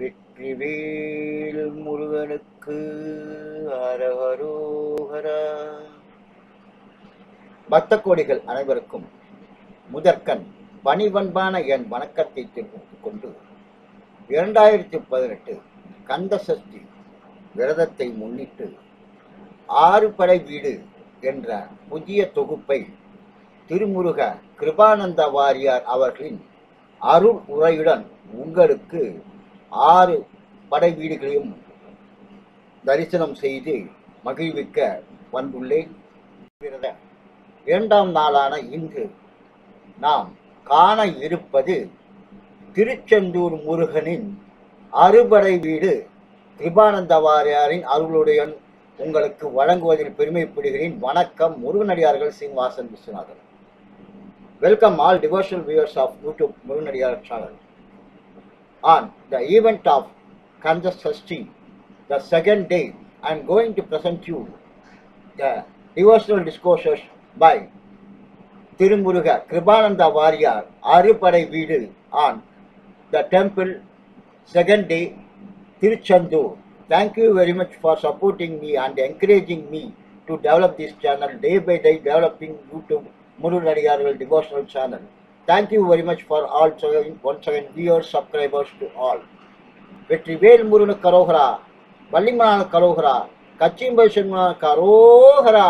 வெற்றிவேல் முருகனுக்கு அரஹரோஹரா பக்த கோடிகள் அனைவருக்கும் முதற்கண் பணிவன்பான என் வணக்கத்தை தெரிவித்துக் கொண்டு இரண்டாயிரத்தி பதினெட்டு கந்த சஷ்டி விரதத்தை முன்னிட்டு ஆறு படை வீடு என்ற புதிய தொகுப்பை திருமுருக கிருபானந்த வாரியார் அவர்களின் அருள் உரையுடன் உங்களுக்கு ஆறு படை வீடுகளையும் தரிசனம் செய்து மகிழ்விக்க வந்துள்ளேன். இரண்டாம் நாளான இன்று நாம் காண இருப்பது திருச்செந்தூர் முருகனின் அறுபடை வீடு. கிருபானந்த வாரியாரின் அருளுடையன் உங்களுக்கு வழங்குவதில் பெருமைப்படுகிறேன். வணக்கம் முருகனடியார்கள் Srinivasan Viswanathan. Welcome all devotional viewers of YouTube Muruganadiyar channel on the event of Kanda Sashti, the second day, I am going to present you the devotional discourses by Tirumuruga Kribananda Variyar Arupadai Veedu on the temple second day Tiruchandur. Thank you very much for supporting me and encouraging me to develop this channel day by day developing YouTube Murunadiyargal devotional channel. Thank you very much for all one seven viewers subscribers to all வெற்றி வேல் முருகனு கரோகரா வள்ளிமலான கரோகரா கச்சிம்பை சென்மலான கரோகரா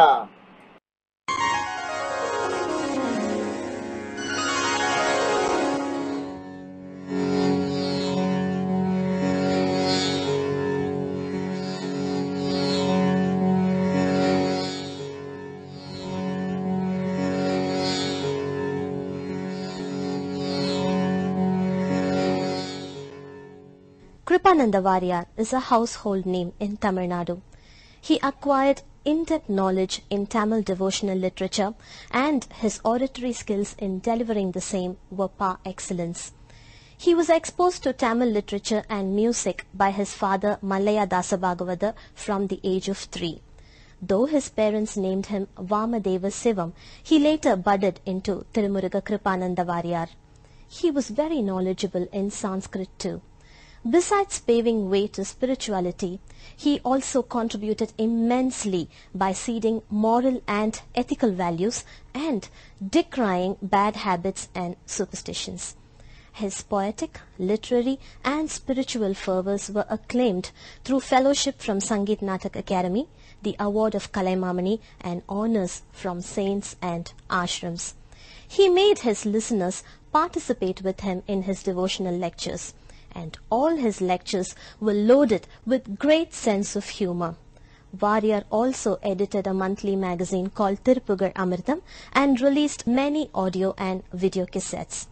Kripananda Varyar is a household name in Tamil Nadu. He acquired in-depth knowledge in Tamil devotional literature and his oratory skills in delivering the same were par excellence. He was exposed to Tamil literature and music by his father Mallaya from the age of three. Though his parents named him Vamadeva Sivam, he later budded into Tirumuruga Kripananda. He was very knowledgeable in Sanskrit too. Besides paving way to spirituality, he also contributed immensely by seeding moral and ethical values and decrying bad habits and superstitions. His poetic, literary, and spiritual fervors were acclaimed through fellowship from Sangeet Natak Academy, the award of Kalaimamani, and honors from saints and ashrams. He made his listeners participate with him in his devotional lectures, and all his lectures were loaded with great sense of humor. Varyar also edited a monthly magazine called Tirupugar Amritam and released many audio and video cassettes.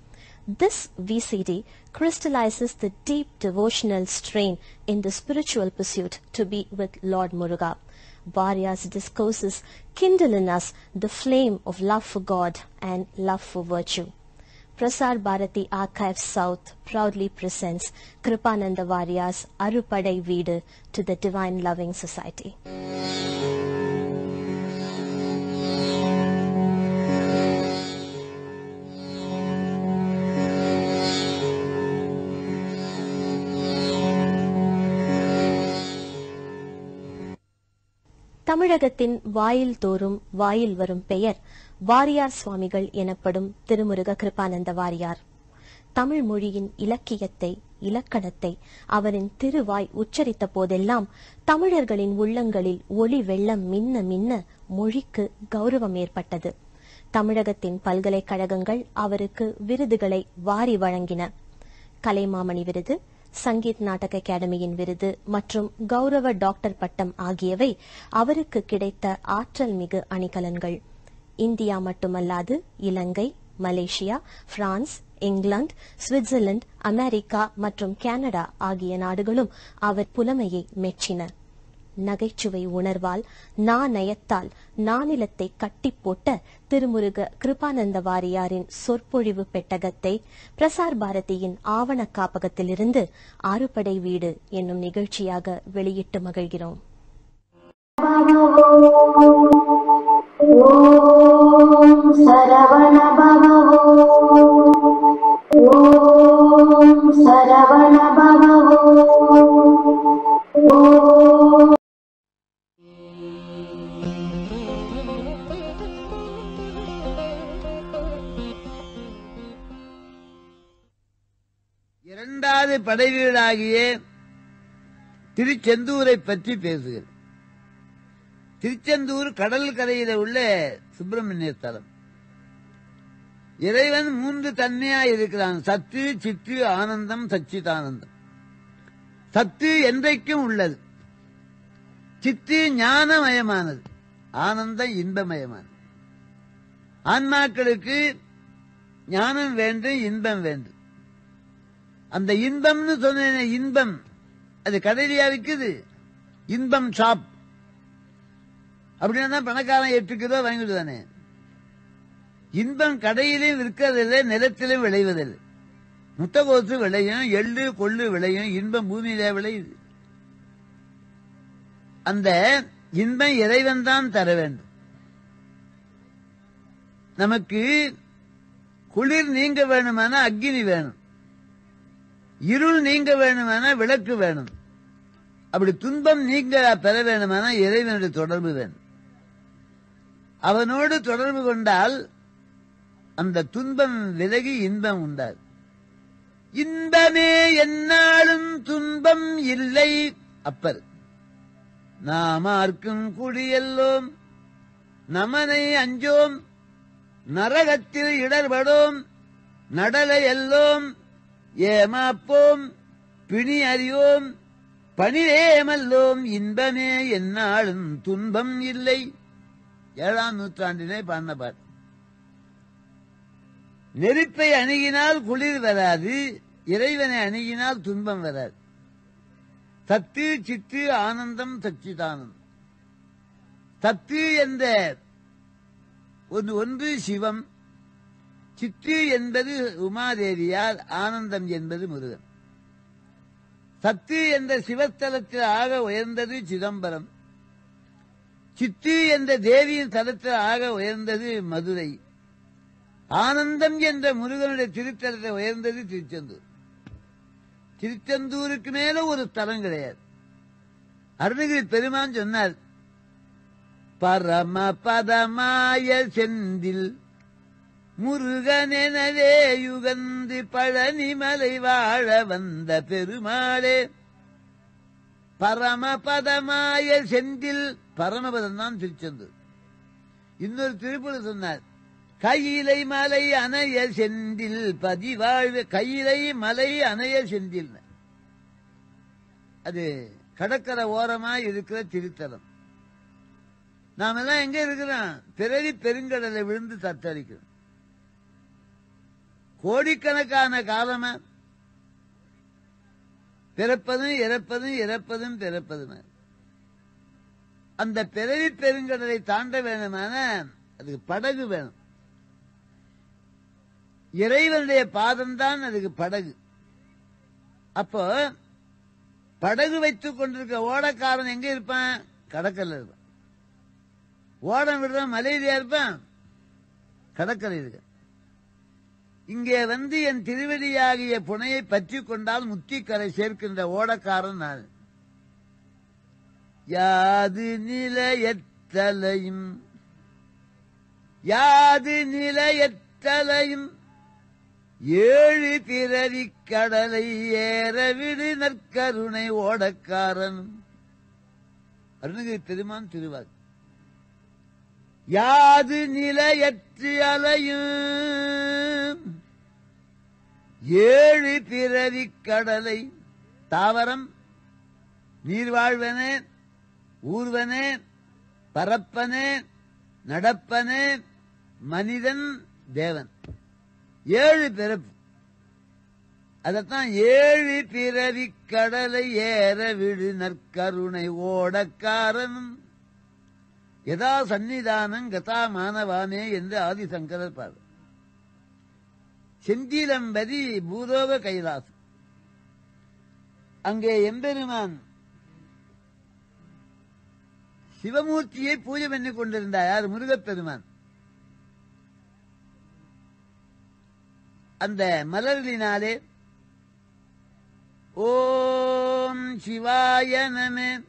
This VCD crystallizes the deep devotional strain in the spiritual pursuit to be with Lord Muruga. Varyar's discourses kindle in us the flame of love for God and love for virtue. Prasar Bharati Archives South proudly presents Kripananda Varyar's Arupadai Veedu to the Divine Loving Society. தமிழகத்தின் வாயில் தோறும் வாயில் வரும் பெயர் வாரியார் சுவாமிகள் எனப்படும் திருமுருக கிருபானந்த வாரியார். தமிழ் மொழியின் இலக்கியத்தை இலக்கணத்தை அவரின் திருவாய் உச்சரித்த போதெல்லாம் தமிழர்களின் உள்ளங்களில் ஒளி வெள்ளம் மின்ன மின்ன மொழிக்கு கௌரவம் ஏற்பட்டது. தமிழகத்தின் பல்கலைக்கழகங்கள் அவருக்கு விருதுகளை வாரி வழங்கின. கலைமாமணி விருது சங்கீத் நாடக அகாடமியின் விருது மற்றும் கௌரவ டாக்டர் பட்டம் ஆகியவை அவருக்கு கிடைத்த ஆற்றல் மிகு அணிகலன்கள். இந்தியா மட்டுமல்லாது Ilangai Malaysia France England Switzerland America மற்றும் கனடா ஆகிய நாடுகளும் அவர் புலமையை மெச்சினர் நகைச்சுவை உணர்வால் நாணயத்தால் நானிலத்தை கட்டி போட்ட திருமுருக கிருபானந்த வாரியாரின் சொற்பொழிவு பெட்டகத்தை பிரசார் பாரதியின் ஆவண காப்பகத்திலிருந்து ஆறுபடை வீடு என்னும் நிகழ்ச்சியாக வெளியிட்டு மகிழ்கிறோம். சரவண பவ சரவண படைவீடாகிய திருச்செந்தூரை பற்றி பேசுகிறேன். திருச்செந்தூர் கடல் கரையில உள்ள சுப்பிரமணிய ஸ்தலம். இறைவன் மூன்று தன்மையா இருக்கிறான். சத்து சித்து ஆனந்தம் சச்சிதானந்தம். சத்து என்றைக்கும் உள்ளது. சித்து ஞானமயமானது. ஆனந்தம் இன்பமயமானது. ஆன்மாக்களுக்கு ஞானம் வேண்டும் இன்பம் வேண்டும். அந்த இன்பம்னு சொன்ன இன்பம். அது கடையிலையா விற்குது இன்பம் ஷாப். அப்படின்னா பணக்காரன் எட்டு கிலோ வாங்கிடுதானே இன்பம் கடையிலும் விற்கிறதில்லை நிலத்திலும் விளைவதில்லை. முட்டகோசு விளையும் எள்ளு கொள்ளு விளையும் இன்பம் பூமியில விளையுது. அந்த இன்பம் இறைவன் தான் தர வேண்டும். நமக்கு குளிர் நீங்க வேணுமானா அக்கினி வேணும். இருள் நீங்க வேணுமானா விளக்கு வேணும். அப்படி துன்பம் நீங்க பெற வேணுமானா இறைவனுடைய தொடர்பு வேணும். அவனோடு தொடர்பு கொண்டால் அந்த துன்பம் விலகி இன்பம் உண்டாது. இன்பமே என்னாலும் துன்பம் இல்லை அப்பர். நாமார்க்கும் குடியெல்லோம் நமனை அஞ்சோம் நரகத்தில் இடர்படோம் நடலை எல்லோம் ஏமாப்போம் பிணி அறியோம் பணிவேமல்லோம் இன்பமே என்னாலும் துன்பம் இல்லை. ஏழாம் நூற்றாண்டிலே பாடின நெருப்பை அணுகினால் குளிர் வராது இறைவனை அணுகினால் துன்பம் வராது. சத்து சித்து ஆனந்தம் சச்சிதானந்தம் சத்து என்ற ஒன்று ஒன்று சிவம் சித்து என்பது உமாதேவியால் ஆனந்தம் என்பது முருகன் சத்து என்ற சிவஸ்தலத்தில் ஆக உயர்ந்தது சிதம்பரம். சித்து என்ற தேவியின் தலத்தில் ஆக உயர்ந்தது மதுரை. ஆனந்தம் என்ற முருகனுடைய திருத்தலத்தை உயர்ந்தது திருச்செந்தூர். திருச்செந்தூருக்கு மேல ஒரு ஸ்தலம் கிடையாது. அருணகிரி பெருமான் சொன்னார் பரம பதமாய செந்தில் முருகனெனவே யுகந்து பழனிமலை வாழ வந்த பெருமாளே. பரமபதமாய செந்தில் பரமபதம் தான் திருச்செந்தூர். இன்னொரு திருப்பூர் சொன்னார் கையிலை மலை அணைய செந்தில் பதிவாழ்வு கையிலை மலை அணைய செந்தில். அது கடற்கரை ஓரமா இருக்கிற திருத்தலம். நாம எல்லாம் எங்க இருக்கிறோம்? பிறகு பெருங்கடலை விழுந்து தத்தளிக்கிறோம். கோடிக்கணக்கான காலமா. பிறப்பதும் இறப்பதும் இறப்பதும் பிறப்பதும். அந்த பிறவி பெருங்கடலை தாண்ட வேணுமான அதுக்கு படகு வேணும். இறைவனுடைய பாதம்தான் அதுக்கு படகு. அப்போ படகு வைத்துக் கொண்டிருக்க ஓடக்காரன் எங்க இருப்பான்? கடற்கரை இருப்பான். ஓடம் விடுறான் மலேரியா இருப்பான்? கடற்கரை இருக்கான். இங்கே வந்து என் திருவடியாகிய புனையை பற்றி கொண்டால் முத்திக்கரை சேர்க்கின்ற ஓடக்காரன் நான். யாது நிலையத்தலையும் யாது நிலையத்தலையும் ஏழு பிறவி கடலை ஏறவிடு நற்கருணை ஓடக்காரன். அருணகிரி பெருமான் திருவாக்கு. யாது நிலையற்று அலையும் ஏழு திரவி கடலை தாவரம் நீர்வாழ்வனே ஊர்வனே பரப்பனே நடப்பனே மனிதன் தேவன். ஏழு பிறப்பு. அதத்தான் ஏழு பிறவி கடலை ஏற விடு நற்கருணை ஓடக்காரனும் எதா சந்நிதானம் கதா மானவானே என்று ஆதிசங்கரர் பாரு செந்திலம்பதி பூலோக கைலாசம். அங்கே எம்பெருமான் சிவமூர்த்தியை பூஜை பண்ணி கொண்டிருந்தார். யார்? முருகப்பெருமான். அந்த மலர்களினாலே ஓம் சிவாய நமே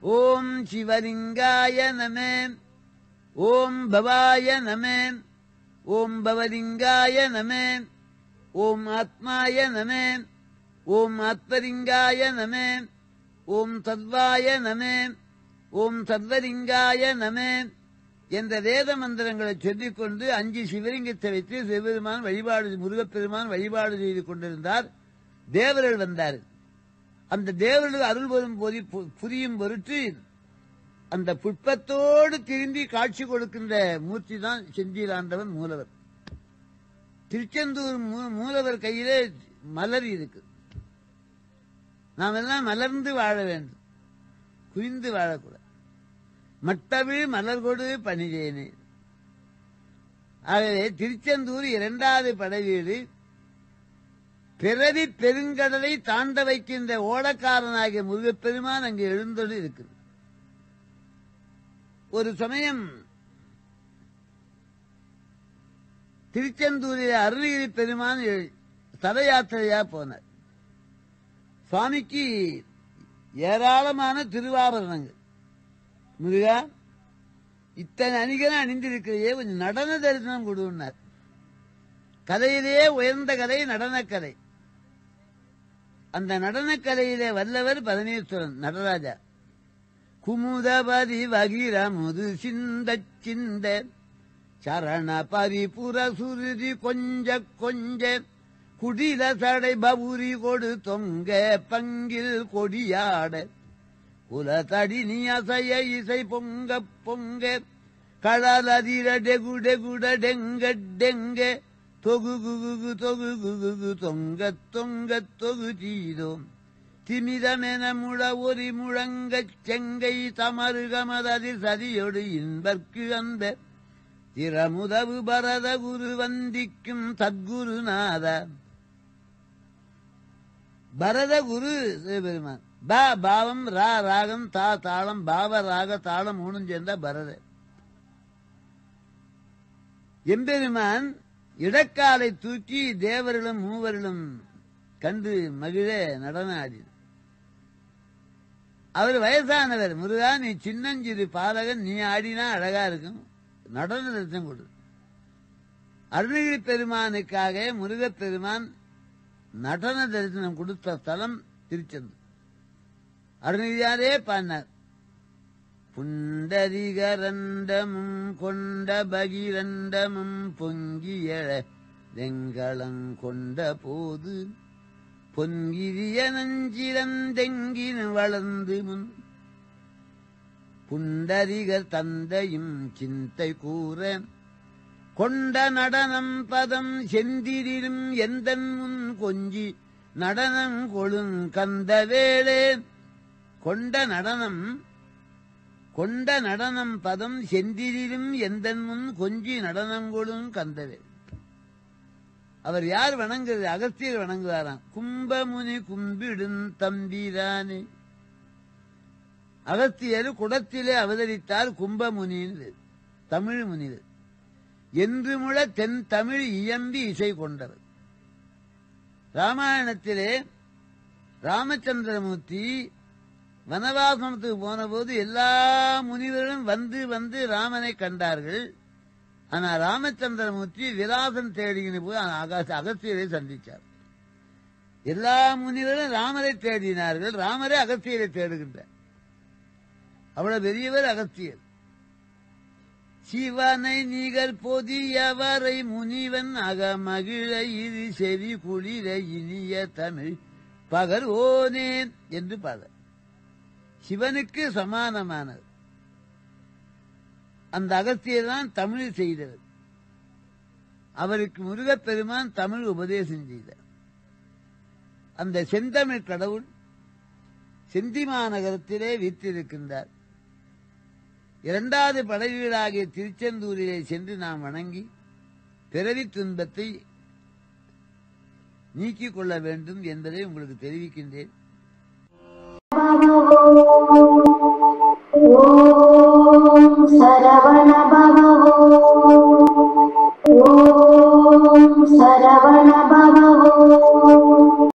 ஓம் சிவலிங்காய நமே ஓம் பவாய நமேன் ஓம் பவலிங்காய நமே ஓம் ஆத்மாய நமே ஓம் ஆத்மலிங்காய நம ஓம் சத்வாய நம ஓம் சர்வலிங்காய நம என்ற வேத மந்திரங்களை சொல்லிக்கொண்டு அஞ்சு சிவலிங்கத்தை வைத்து சிவபெருமான் வழிபாடு முருகப்பெருமான் வழிபாடு செய்து கொண்டிருந்தார். தேவர்கள் வந்தார் அந்த தேவர்கள் அருள் வரும் போது பு- புரியும் பொருட்டு அந்த புட்பத்தோடு திரும்பி காட்சி கொடுக்கின்ற மூர்த்தி தான் செந்திலாண்டவன் மூலவர். திருச்செந்தூர் மூ- மூலவர் கையிலே மலர் இருக்கு. நாம் எல்லாம் மலர்ந்து வாழ வேண்டும். குவிந்து வாழக்கூடாது. மட்டவிழ் மலர் கொடு பணிதேனே. ஆகவே திருச்செந்தூர் இரண்டாவது படைவீடு பிறவி பெருங்கடலை தாண்ட வைக்கின்ற ஓடக்காரனாகிய முருகப்பெருமான் அங்கே எழுந்தொழி இருக்குது ஒரு சமயம் திருச்செந்தூரில் அருணகிரி பெருமான் எ- யாத்திரையா போனார். சுவாமிக்கு ஏராளமான திருவாபரணங்கள். முருகா இத்தனை அணிகளும் அணிந்திருக்கிறையே கொஞ்சம் நடன தரிசனம் கொடுன்னார். கதையிலேயே உயர்ந்த கதை நடனக்கலை அந்த நடனக்கலையிலே வல்லவர் பரமேஸ்வரன் நடராஜா. குமுதபதி வகிரமுது சிந்த சிந்த சரண பரிபுர சுருதி கொஞ்ச கொஞ்ச குடில சடை பவுரி கொடு தொங்க பங்கில் கொடியாட குலதடி நீ அசைய இசை பொங்க பொங்க கடலதிர டெகு டெகுட டெங்க டெங்க தொகு குகு தொகு குகு தொங்க தொங்க தொகு தீதோம் திமிதமென முழ ஒரு முழங்கச் செங்கை தமருகமததிர் சதியொடு இன்பர்க்கு அந்த திறமுதவு பரத குரு வந்திக்கும் சத்குருநாத. பரத குரு சிவபெருமான் பா பாவம் ரா ராகம் தா தாளம் பாவ ராக தாளம் ஊனும் சேர்ந்தா பரத. எம்பெருமான் இடக்காலை தூக்கி தேவரிலும் மூவரிலும் கண்டு மகிழ நடன ஆடின அவர் வயசானவர். முருகா நீ சின்னஞ்சிறு பாலகன் நீ ஆடினா அழகா இருக்கும். நடன தரிசனம் கொடு அருணகிரி பெருமானுக்காக முருகப் பெருமான் நடன தரிசனம் கொடுத்த ஸ்தலம் திருச்செந்தூர். அருணகிரியாரே பாடினார்? புண்டரிகரண்டமும் கொண்ட பகிரண்டமும் பொங்கிய வெங்களம் கொண்ட போது பொன்கிரிய நஞ்சிரந்தெங்கின் வளர்ந்து முன் புண்டரிகர் தந்தையும் சிந்தை கூற கொண்ட நடனம் பதம் செந்திரிலும் எந்த முன் கொஞ்சி நடனம் கொழுங் கந்தவேளே கொண்ட நடனம் கொண்ட நடனம் பதம் செந்திரிலும் எந்த முன் கொஞ்சி நடனம் கொழுங் கந்தவேள். அவர் யார் வணங்குறது அகஸ்தியர் வணங்குவாராம். கும்பமுனி கும்பிடும் தம்பிரானே அகஸ்தியர் குடத்திலே அவதரித்தார் கும்பமுனின்னு தமிழ் முனிவர் என்று முழ தென் தமிழ் இயம்பி இசை கொண்டவர். ராமாயணத்திலே ராமச்சந்திரமூர்த்தி வனவாசனத்துக்கு போன போது எல்லா முனிவர்களும் வந்து வந்து ராமனை கண்டார்கள். ஆனா ராமச்சந்திரமூர்த்தி விலாசம் தேடிக்கின்னு போய் அக- அகஸ்தியரை சந்திச்சார். எல்லா முனிவரும் ராமரை தேடினார்கள். ராமரே அகஸ்தியரை தேடுகின்றார். அவ்வளவு பெரியவர் அகஸ்தியர். சிவனை நிகர் பொதியவரை முனிவன் அகமகிழ இது செவி குளிர இனிய தமிழ் ஓனேன் என்று பாடல் சிவனுக்கு சமானமானது அந்த அகஸ்தியர் தான் தமிழ் செய்தவர். அவருக்கு முருகப்பெருமான் தமிழ் உபதேசம் செய்தார். அந்த செந்தமிழ் கடவுள் செந்தி மாநகரத்திலே வீற்றிருக்கின்றார். இரண்டாவது படைவீடாகிய திருச்செந்தூரிலே சென்று நாம் வணங்கி பிறவி துன்பத்தை நீக்கிக் கொள்ள வேண்டும் என்பதை உங்களுக்கு தெரிவிக்கின்றேன். ॐ सरवण भव ॐ सरवण